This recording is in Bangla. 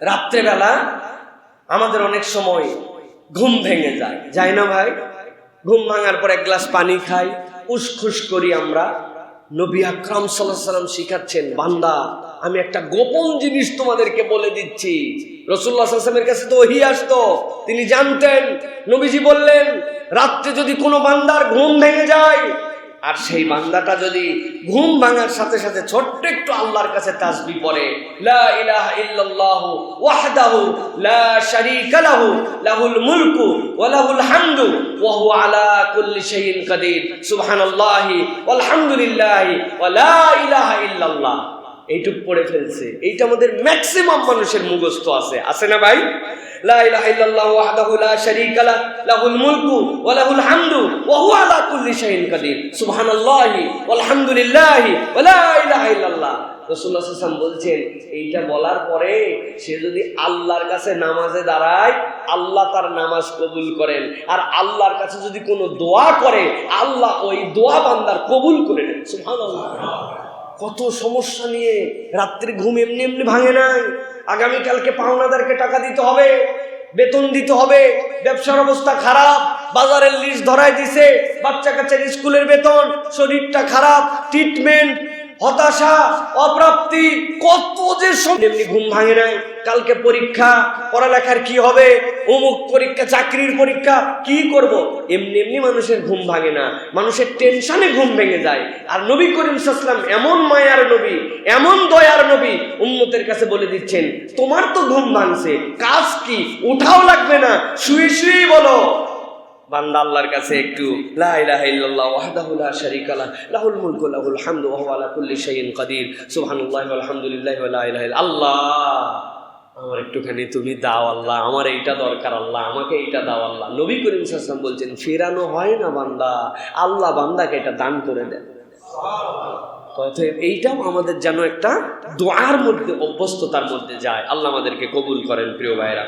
রাত্রেবেলা আমাদের অনেক সময় ঘুম ভেঙে যায়। যায় না ভাই? ঘুম ভাঙার পর এক গ্লাস পানি খাই। উসখুস করি আমরা। নবী আকরাম সাল্লাহ সাল্লাম শিখাচ্ছেন, বান্দা, আমি একটা গোপন জিনিস তোমাদেরকে বলে দিচ্ছি। রসুল্লাহ সাল্লামের কাছে তো ওহি আসতো। তিনি জানতেন। নবীজি বললেন, রাত্রে যদি কোনো বান্দার ঘুম ভেঙে যায় আর সেই বান্দাটা যদি ঘুম ভাঙার সাথে সাথে ছোট্ট একটু আল্লাহর কাছে তাসবি পড়ে, লা ইলাহা ইল্লাল্লাহ ওয়াহদাহু লা শারীকা লাহু, লাহুল মুলকু ওয়া লাহুল হামদু, ওয়া হুয়া আলা কুল্লি শাইইন কাদির। সুবহানাল্লাহি ওয়ালহামদুলিল্লাহি ওয়া লা ইলাহা ইল্লাল্লাহ। এইটুক পড়ে ফেলছে। এইটা আমাদের ম্যাক্সিমাম মানুষের মুখস্থ আছে। আছে না ভাই? লা ইলাহা ইল্লাল্লাহু ওয়াহদাহু লা শারীকা লাহুল মুলকু ওয়া লাহুল হামদু ওয়া হুয়া আলা কুল্লি শাইইন কাদির। সুবহানাল্লাহি ওয়ালহামদুলিল্লাহি ওয়া লা ইলাহা ইল্লাল্লাহ। রাসূলুল্লাহ সাল্লাল্লাহু বলছেন, এইটা বলার পরে সে যদি আল্লাহর কাছে নামাজে দাঁড়ায়, আল্লাহ তার নামাজ কবুল করেন। আর আল্লাহর কাছে যদি কোনো দোয়া করে, আল্লাহ ওই দোয়া বান্দার কবুল করে নেন। সুবহানাল্লাহ। কত সমস্যা নিয়ে রাত্রে ঘুম এমনি এমনি ভাঙে নাই। আগামীকালকে পাওনাদারকে টাকা দিতে হবে, বেতন দিতে হবে, ব্যবসার অবস্থা খারাপ, বাজারের লিস্ট ধরায় দিছে, বাচ্চা কাচ্চার স্কুলের বেতন, শরীরটা খারাপ ট্রিটমেন্ট হতাশা, অপ্রাপ্তি, কত যে এমনি ঘুম ভাঙে নাই। কালকে পরীক্ষা, পড়ালেখার কি হবে? অমুক পরীক্ষা, চাকরির পরীক্ষা, কি করব? এমনি এমনি মানুষের ঘুম ভাঙে না। মানুষের টেনশনে ঘুম ভেঙে যায়। আর নবী করিম সাল্লাম এমন মায়ার নবী, এমন দয়ার নবী উম্মতের কাছে বলে দিচ্ছেন, তোমার তো ঘুম ভাঙছে, কাজ কি? উঠাও লাগবে না, শুয়ে শুয়েই বলো। বান্দা আল্লাহর কাছে একটু, লা ইলাহা ইল্লাল্লাহ ওয়াহদাহু লাহ, লাহুল মুলকু লাহুল হামদু ওয়া হুয়া আলা কুল্লি শাইইন কাদির। সুবহানাল্লাহি ওয়া আলহামদুলিল্লাহি লা ইলাহা ইল্লা, আল্লাহ, আমার একটুখানি তুমি দাও আল্লাহ, আমার এইটা দরকার আল্লাহ, আমাকে এইটা দাও আল্লাহ। নবী করিম সাল্লাল্লাহু বলছেন, ফেরানো হয় না বান্দা, আল্লাহ বান্দাকে এটা দান করে দেন। অতএব এইটাও আমাদের যেন একটা দোয়ার মধ্যে, অভ্যস্ততার মধ্যে যায়। আল্লাহ আমাদেরকে কবুল করেন প্রিয় ভাইরা